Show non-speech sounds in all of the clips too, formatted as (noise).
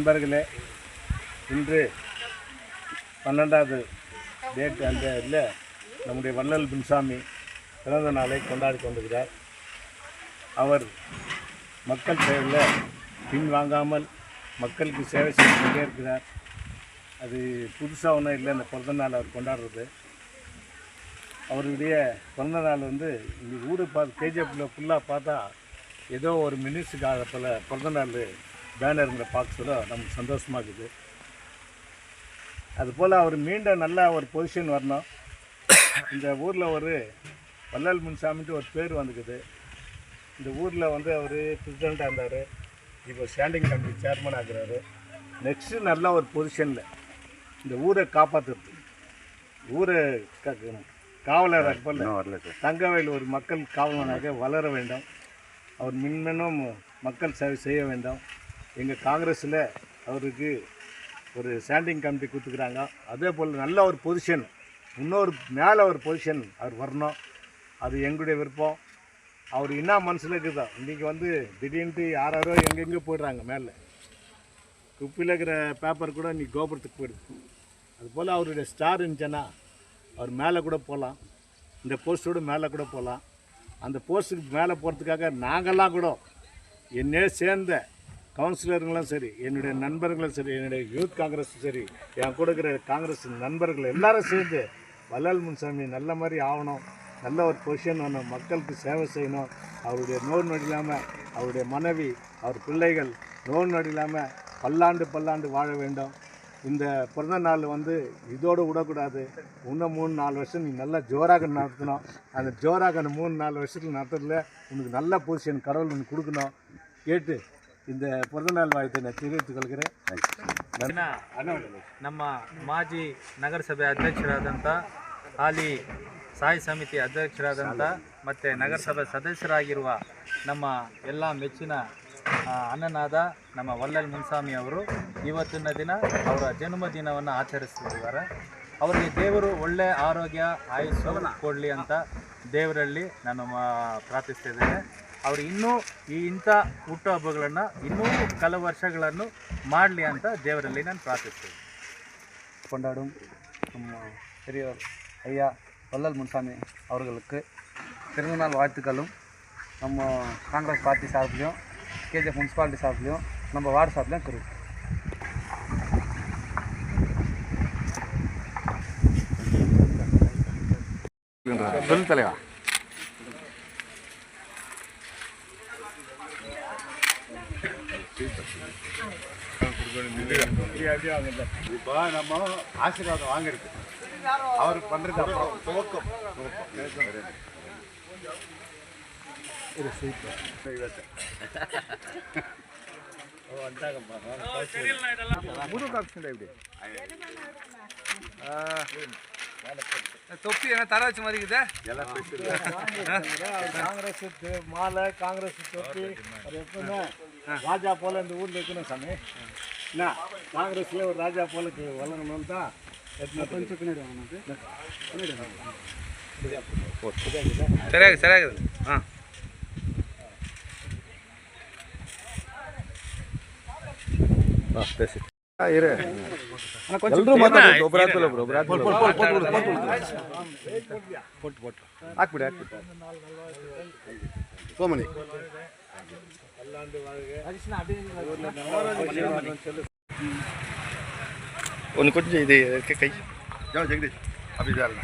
நண்பர்களே இன்று பன்னெண்டாவது டேட் அந்த இதில் நம்முடைய வள்ளல் பின்சாமி பிறந்த நாளை கொண்டாடி கொண்டிருக்கிறார். அவர் மக்கள் சேவையில் பின்வாங்காமல் மக்களுக்கு சேவை செய்து கொண்டே இருக்கிறார். அது புதுசாக ஒன்றும் இல்லை இந்த பிறந்த நாள் அவர் கொண்டாடுறது. அவருடைய பிறந்த நாள் வந்து இந்த ஊரை பார்த்து கேஜிஎஃப்பில் ஃபுல்லாக பார்த்தா ஏதோ ஒரு மினிஸ்டுக்காக போல் பிறந்த நாள் பேனருங்கிற பார்க்கல நமக்கு சந்தோஷமாக இருக்குது. அதுபோல் அவர் மீண்டும் நல்ல ஒரு பொசிஷன் வரணும். இந்த ஊரில் ஒரு வள்ளல் முன்சாமின்ட்டு ஒரு பேர் வந்துக்குது. இந்த ஊரில் வந்து அவர் பிரசிடெண்ட்டாக இருந்தார். இப்போ ஸ்டாண்டிங் கமிட்டி சேர்மன் ஆகுறாரு. நெக்ஸ்ட்டு நல்ல ஒரு பொசிஷனில் இந்த ஊரை காப்பாற்றுறது ஊரை க- காவலராக போல தங்கவேல் ஒரு மக்கள் காவலனாக வளர வேண்டும். அவர் மின்மெனும் மக்கள் சேவை செய்ய வேண்டும். எங்கள் காங்கிரஸில் அவருக்கு ஒரு ஸ்டாண்டிங் கமிட்டி கொடுத்துக்கிறாங்க. அதே போல் நல்ல ஒரு பொசிஷன் இன்னொரு மேலே ஒரு பொசிஷன் அவர் வரணும். அது எங்களுடைய விருப்பம். அவர் என்ன மனசில் இருக்குதோ இன்றைக்கி வந்து திடீர்னுட்டு யாராரோ எங்கெங்கே போயிடுறாங்க மேலே. குப்பியில் இருக்கிற பேப்பர் கூட இன்றைக்கி கோபுரத்துக்கு போயிடுது. அதுபோல் அவருடைய ஸ்டார் இருந்துச்சுன்னா அவர் மேலே கூட போகலாம் இந்த போஸ்ட்டோடு மேலே கூட போகலாம் அந்த போஸ்ட்டுக்கு மேலே போகிறதுக்காக நாங்கள்லாம் கூட என்னே சேர்ந்த கவுன்சிலருங்களும் சரி என்னுடைய நண்பர்களும் சரி என்னுடைய யூத் காங்கிரஸும் சரி என் கூட இருக்கிற காங்கிரஸ் நண்பர்கள் எல்லாரும் சேர்ந்து வல்லால் முன்சாமி நல்ல மாதிரி ஆகணும் நல்ல ஒரு பொசிஷன் வேணும் மக்களுக்கு சேவை செய்யணும். அவருடைய நோய் நொடி இல்லாமல் அவருடைய மனைவி அவர் பிள்ளைகள் நோய் நொடி இல்லாமல் பல்லாண்டு பல்லாண்டு வாழ வேண்டும். இந்த பிறந்த நாள் வந்து இதோடு விடக்கூடாது. இன்னும் மூணு நாலு வருஷம் நீ நல்லா ஜோராக நடத்தணும். அந்த ஜோராக அந்த மூணு நாலு வருஷத்தில் நடத்துறதுல உனக்கு நல்ல பொசிஷன் கடவுள் உனக்கு கொடுக்கணும். கேட்டு இந்த பிறந்தநாள் வாழ்த்தை நான் தெரிவித்துக் கொள்கிறேன் ದಿನ ನಮ್ಮ ಮಾಜಿ ನಗರಸಭೆ ಅಧ್ಯಕ್ಷರಾದಂಥ ಹಾಲಿ ಸಾಯಿ ಸಮಿತಿ ಅಧ್ಯಕ್ಷರಾದಂಥ ಮತ್ತು ನಗರಸಭೆ ಸದಸ್ಯರಾಗಿರುವ ನಮ್ಮ ಎಲ್ಲ ಮೆಚ್ಚಿನ ಆ, ಅಣ್ಣನಾದ ನಮ್ಮ ವಲ್ಲಲ್ ಮುನ್ಸಾಮಿ ಅವರು ಇವತ್ತಿನ ದಿನ ಅವರ ಜನ್ಮದಿನವನ್ನು ಆಚರಿಸ್ತಿದ್ದಾರೆ ಅವರಿಗೆ ದೇವರು ಒಳ್ಳೆ ಆರೋಗ್ಯ ಆಯುಸ್ಸು ಕೊಡಲಿ ಅಂತ ದೇವರಲ್ಲಿ ನಾನು ಮಾ- ಪ್ರಾರ್ಥಿಸ್ತಿದ್ದೇನೆ ಅವರು ಇನ್ನೂ ಈ ಇಂಥ ಹುಟ್ಟುಹಬ್ಬಗಳನ್ನು ಇನ್ನೂ ಕೆಲವು ವರ್ಷಗಳನ್ನು ಮಾಡಲಿ ಅಂತ ದೇವರಲ್ಲಿ ನಾನು ಪ್ರಾರ್ಥಿಸ್ತೇನೆ கொண்டாடும் நம்ம பெரியவர் ஐயா வள்ளல் முன்சாமி அவர்களுக்கு பிறந்தநாள் வாழ்த்துக்களும் நம்ம காங்கிரஸ் பார்ட்டி சார்பிலையும் கேஜிஎஃப் முனிசிபாலிட்டி சார்பிலையும் நம்ம வார்டு சார்பிலையும் தெரிவிக்கும் சொல்லு தலைவா இப்போ நம்ம ஆசீர்வாதம் வாங்கிருக்கு அவர் பண்ணுறது அப்புறம் துவக்கம் துவக்கம் இது சூப்பர் தொப்பி என்ன தர வச்ச மாதிரி இருக்குதா காங்கிரஸ் மாலை காங்கிரஸ் தொப்பி ராஜா போல இந்த ஊர்ல இருக்கணும் சாமி ನಾ ಕಾಂಗ್ರೆಸ್ಗೆ ರಾಜ ಪೋಲಕ್ಕೆ ಒಲರನು ಅಂತ ಸರಿಯಾಗಿ ಸರಿಯಾಗಿದೆ ಹಾಂ. ಹಾಕ್ಬಿಡಿ ಹಾಕ್ಬಿಡಿ. ಸೋಮನಿ. ஒன்று கொஞ்சம் இது கை ஜெகதீஷ் அப்படி தான்.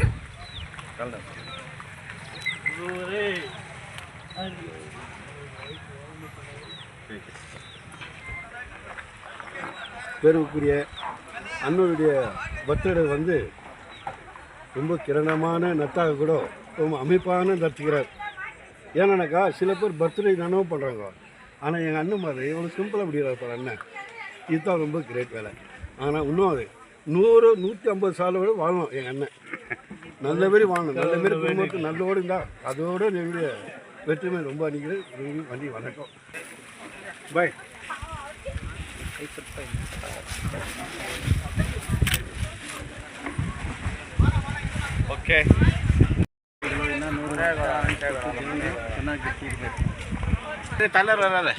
பெருவுக்குரிய அண்ணனுடைய பர்த்டே வந்து ரொம்ப கிரணமான நத்தாக கூட ரொம்ப அமைப்பான நடத்துகிறார். ஏன்னாக்கா சில பேர் பர்த்டே தானவும் பண்ணுறாங்க ஆனால் எங்கள் அண்ணன் மாதிரி இவ்வளோ சிம்பிளாக முடியாது பாரு அண்ணன். இதுதான் ரொம்ப கிரேட் வேலை. ஆனால் இன்னும் அது நூறு நூற்றி ஐம்பது சாலை விட வாழணும் எங்கள் அண்ணன். நல்ல மாரி வாழணும். நல்ல மாரி குடும்பத்துக்கு நல்லோடு இருந்தால் அதோட என்னுடைய வெற்றுமை ரொம்ப அணிக்கிறது வண்டி வணக்கம். பாய் ಓಕೆ தலைவர் வராது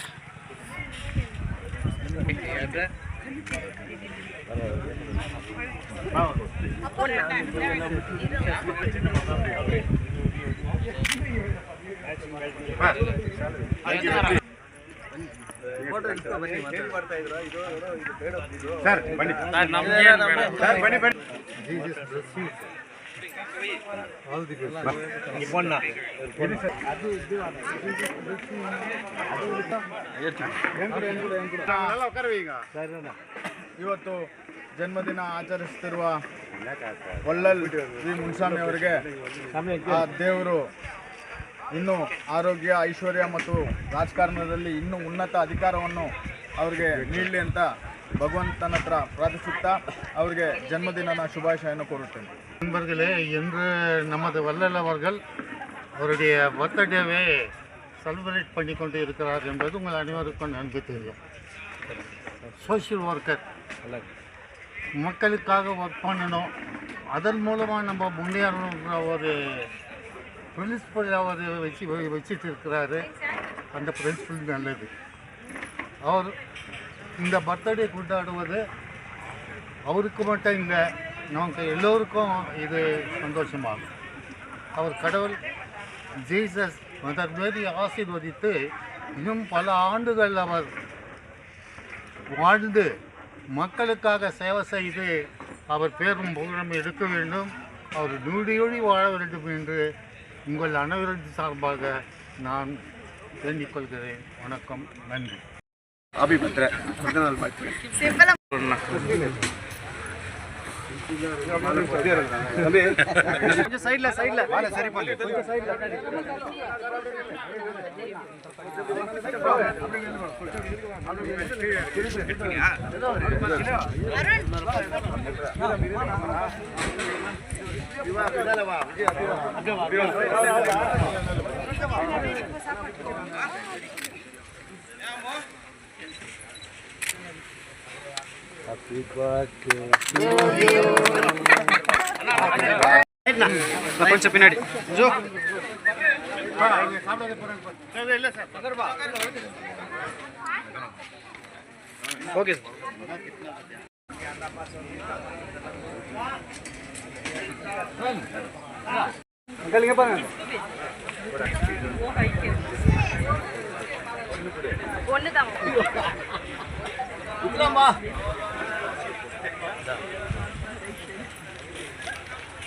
ಸರ್ ಬನ್ನಿ ಸರ್ ಬನ್ನಿ ಬನ್ನಿ ಇವತ್ತು ಜನ್ಮದಿನ ಆಚರಿಸುತ್ತಿರುವ ಒಳ್ಳಲ್ ಶ್ರೀ ಮುನ್ಸ್ವಾಮಿ ಅವರಿಗೆ ದೇವರು ಇನ್ನೂ ಆರೋಗ್ಯ, ಐಶ್ವರ್ಯ ಮತ್ತು ರಾಜಕಾರಣದಲ್ಲಿ ಇನ್ನೂ ಉನ್ನತ ಅಧಿಕಾರವನ್ನು ಅವರಿಗೆ ನೀಡಲಿ ಅಂತ ಭಗವಂತನ ಹತ್ರ ಪ್ರಾರ್ಥಿಸುತ್ತಾ ಅವರಿಗೆ ஜன்மதின ಶುಭಾಶಯನ್ನು ಕೋರುತ್ತೇನೆ நண்பர்களே இன்று நமது வள்ளல் அவர்கள் அவருடைய பர்த்டேவை செலிப்ரேட் பண்ணி கொண்டு இருக்கிறார் என்பது உங்கள் அனைவருக்கும் நன்கு தெரியும் சோஷியல் ஒர்க்கர் மக்களுக்காக ஒர்க் பண்ணணும் அதன் மூலமாக நம்ம முன்னேறணுன்ற ஒரு பிரின்சிபல் அவர் வச்சு வச்சுட்டு இருக்கிறாரு அந்த பிரின்சிபல் நல்லது அவர் இந்த பர்த்டே கொண்டாடுவது அவருக்கு மட்டும் இல்லை நமக்கு எல்லோருக்கும் இது சந்தோஷமாகும். அவர் கடவுள் ஜீசஸ் மதர் மேரி ஆசீர்வதித்து இன்னும் பல ஆண்டுகள் அவர் வாழ்ந்து மக்களுக்காக சேவை செய்து அவர் பேரும் புகழும் எடுக்க வேண்டும். அவர் நூடியொழி வாழ வேண்டும் என்று உங்கள் அனைவரின் சார்பாக நான் வேண்டிக் கொள்கிறேன். வணக்கம் நன்றி. அபிபத்ர பிறந்தநாள் வாழ்த்து தம்பி கொஞ்சம் சைடில் சைடில் சரி பண்ணு கொஞ்சம் பின்னாடி. ஜோ. ஓகே அங்கே பாருங்க. ஒண்ணுதான். மகன் ரூம் இது ஃப்ரிட்ஜ் இது ஃப்ரிட்ஜில்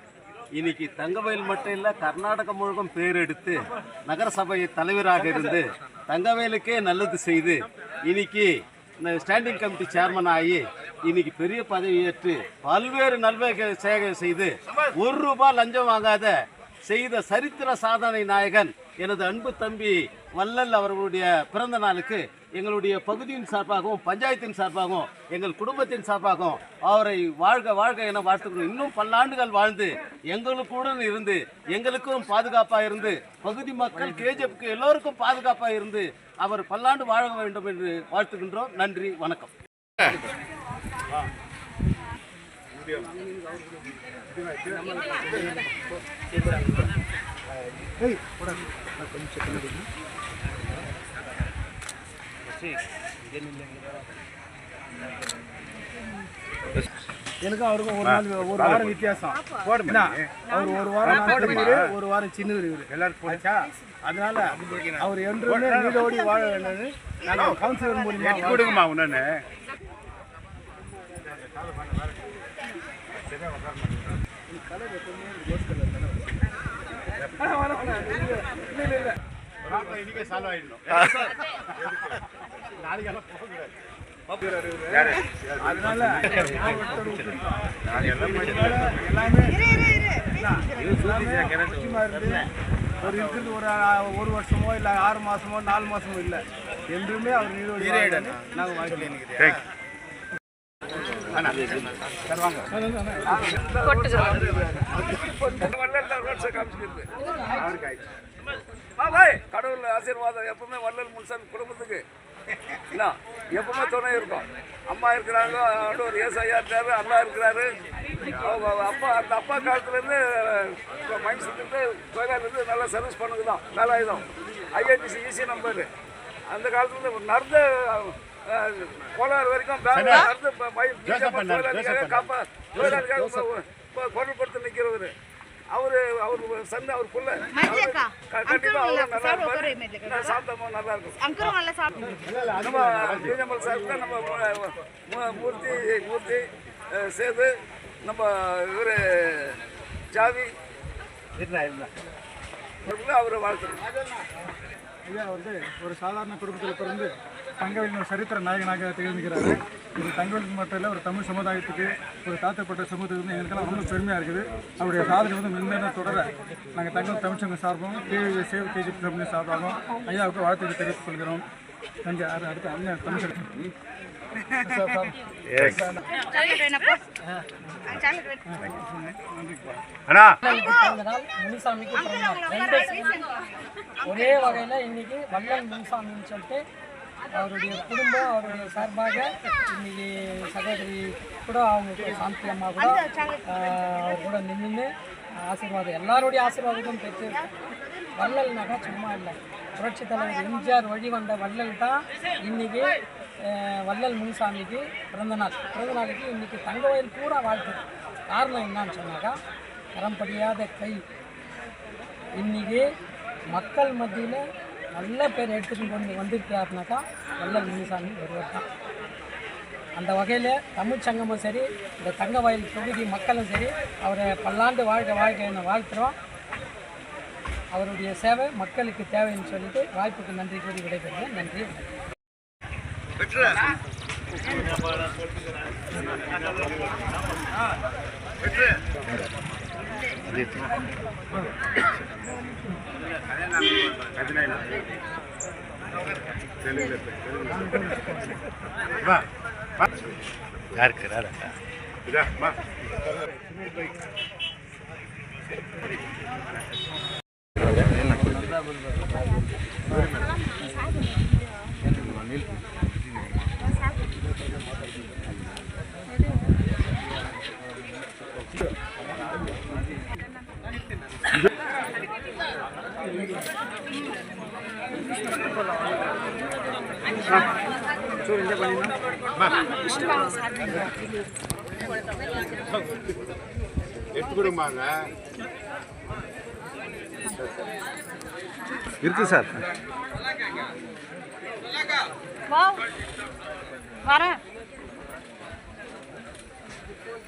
இன்னைக்கு தங்கவேல் மட்டும் இல்லை கர்நாடகம் முழுவதும் பேரெடுத்து நகரசபை தலைவராக இருந்து தங்கவேலுக்கே நல்லது செய்து இன்னைக்கு இந்த ஸ்டாண்டிங் கமிட்டி சேர்மன் ஆகி இன்னைக்கு பெரிய பதவி ஏற்று பல்வேறு நல்வகை சேவை செய்து ஒரு ரூபாய் லஞ்சம் வாங்காத செய்த சரித்திர சாதனை நாயகன் எனது அன்பு தம்பி வல்லல் அவர்களுடைய பிறந்த நாளுக்கு எங்களுடைய பகுதியின் சார்பாகவும் பஞ்சாயத்தின் சார்பாகவும் எங்கள் குடும்பத்தின் சார்பாகவும் அவரை வாழ்க வாழ்க என வாழ்த்துக்கிறோம் இன்னும் பல்லாண்டுகள் வாழ்ந்து எங்களுக்குடன் இருந்து எங்களுக்கும் பாதுகாப்பாக இருந்து பகுதி மக்கள் கேஜப்புக்கு எல்லோருக்கும் பாதுகாப்பாக இருந்து அவர் பல்லாண்டு வாழ வேண்டும் என்று வாழ்த்துகின்றோம். நன்றி வணக்கம். எனக்கும் அவருக்கும் ஒரு நாள் ஒரு வாரம் வித்தியாசம். என்ன? அவர் ஒரு வாரம் ஒரு வாரம் இவரு எல்லாரும் போச்சா? அதனால அவர் என்றுமே நீடோடி வாழ வேண்டும்னு நாங்கள் கவுன்சிலர் மூலியமா கொடுங்கம்மா உடனே இன்னைக்கே சால்வ் ஆயிடணும் நாளைக்கெல்லாம் போகக்கூடாது அதனால ஒரு இருக்கிறது ஒரு ஒரு வருஷமோ இல்லை ஆறு மாசமோ நாலு மாசமோ இல்லை என்றுமே அவர் நீரோடி நாங்கள் வாழ்க்கை கடவுள் ஆசீர்வாதம் எப்பவுமே வள்ளல் முன்சாமி குடும்பத்துக்கு என்ன எப்பவுமே துணை இருக்கும் அம்மா இருக்கிறாங்க ஆண்டவர் ஏசாயா இருக்காரு அல்லா இருக்கிறாரு அவங்க அப்பா அந்த அப்பா காலத்துலேருந்து மைன்ஸ்லேருந்து கோயிலேருந்து நல்லா சர்வீஸ் பண்ணுங்க தான் வேலாயுதம் ஐஐடிசி ஈஸி நம்பர் அந்த காலத்துல நடந்து கோலார் வரைக்கும் நடந்து கோயிலுக்காக காப்பா ப- குரல் கொடுத்து நிற்கிறவர் அவரு அவர் சந்தை அவர் புள்ள கண்டிப்பா நல்லா சாப்பிட்டோமா நல்லா இருக்கும். சாப்பிட்டு நம்ம விஜயமல் சார்ல நம்ம மூர்த்தி மூர்த்தி சேது நம்ம இவர் ஜாவி அவரை வாழ்த்துறோம். ஐயா வந்து ஒரு சாதாரண குடும்பத்தில் பிறந்து தங்கவேலின் ஒரு சரித்திர நாயகனாக திகழ்ந்துக்கிறாரு இது தங்கவேலுக்கு மட்டும் இல்லை ஒரு தமிழ் சமுதாயத்துக்கு ஒரு தாத்தப்பட்ட சமூகத்துக்கு வந்து எங்களுக்கெல்லாம் ரொம்ப பெருமையாக இருக்குது. அவருடைய சாதனை வந்து மென்மேலும் தொடர நாங்கள் தங்கவேல் தமிழ்ச்சங்க சார்பாகவும் கேவி சேவ் கேஜி சார்பாகவும் ஐயாவுக்கு வாழ்த்துக்கள் தெரிவித்துக் கொள்கிறோம். நன்றி. அடுத்த அடுத்து அண்ணன் தமிழ்ச்சங்கம் பிறந்தநாள் முனிசாமிக்கு ஒரே வகையில் இன்னைக்கு வள்ளல் முனிசாமின்னு சொல்லிட்டு அவருடைய குடும்பம் அவருடைய சார்பாக இன்னைக்கு சகோதரி கூட அவங்க சாந்தி அம்மா கூட அவர் கூட நின்று ஆசீர்வாதம். எல்லாருடைய ஆசீர்வாதமும் பெற்று வள்ளல்னாக்கா சும்மா இல்லை புரட்சி தலைவர் எம்ஜிஆர் வழி வந்த வள்ளல் தான் இன்னைக்கு வள்ளல் முனிசாமிக்கு பிறந்தநாள் பிறந்தநாளுக்கு இன்றைக்கி தங்க வயல் பூரா வாழ்த்து. காரணம் என்னான்னு சொன்னாக்கா கரம்படியாத கை. இன்னைக்கு மக்கள் மத்தியில் நல்ல பேர் எடுத்துகிட்டு கொண்டு வந்திருக்கிறாருனாக்கா வள்ளல் முனிசாமி ஒருவர் தான். அந்த வகையில் தமிழ் சங்கமும் சரி இந்த தங்க வயல் தொகுதி மக்களும் சரி அவரை பல்லாண்டு வாழ்க்கை வாழ்க்கையின் வாழ்த்துறோம். அவருடைய சேவை மக்களுக்கு தேவைன்னு சொல்லிட்டு வாய்ப்புக்கு நன்றி கூறி விடைபெறுகிறேன். நன்றி யாருக்கு ராடா இதா மா வணக்கம். எடுத்துக்கிடுமாங்க இருக்கு சார்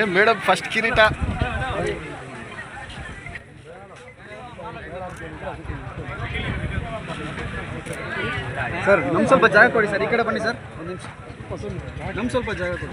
ಏ ಮೇಡಮ್ ಫಸ್ಟ್ ಕಿರೀಟ. ಸರ್ ನಮ್ ಸ್ವಲ್ಪ ಜಾಗ ಕೊಡಿ ಸರ್. ಈ ಕಡೆ ಬನ್ನಿ ಸರ್. ಒಂದು ನಿಮಿಷ. ಸ್ವಲ್ಪ ಜಾಗ ಕೊಡಿ.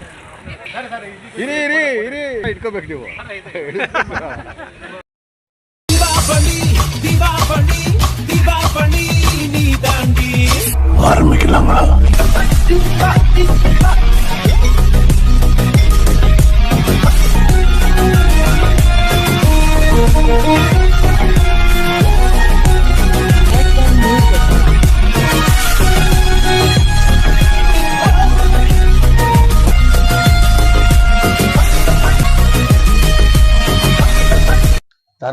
ಇರಿ ಇರಿ. ಇರಿ ಇಟ್ಕೋಬೇಕು ನೀವು. (laughs)